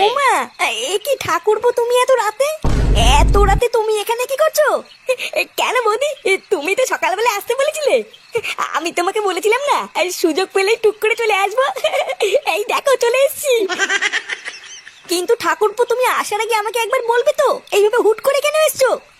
বৌমা, এ কি ঠাকুরপো তুমি এত রাতে? এত রাতে তুমি এখানে কি করছ? কেন বৌদি, তুমি তো সকালবেলা আসতে বলেছিলে। আমি তোমাকে বলেছিলাম না সুযোগ পেলেই টুক করে চলে আসব। এই দেখো, চলে এসেছি। কিন্তু ঠাকুরপো, তুমি আসার আগে আমাকে একবার বলবে তো, এইভাবে হুট করে কেন এসছো?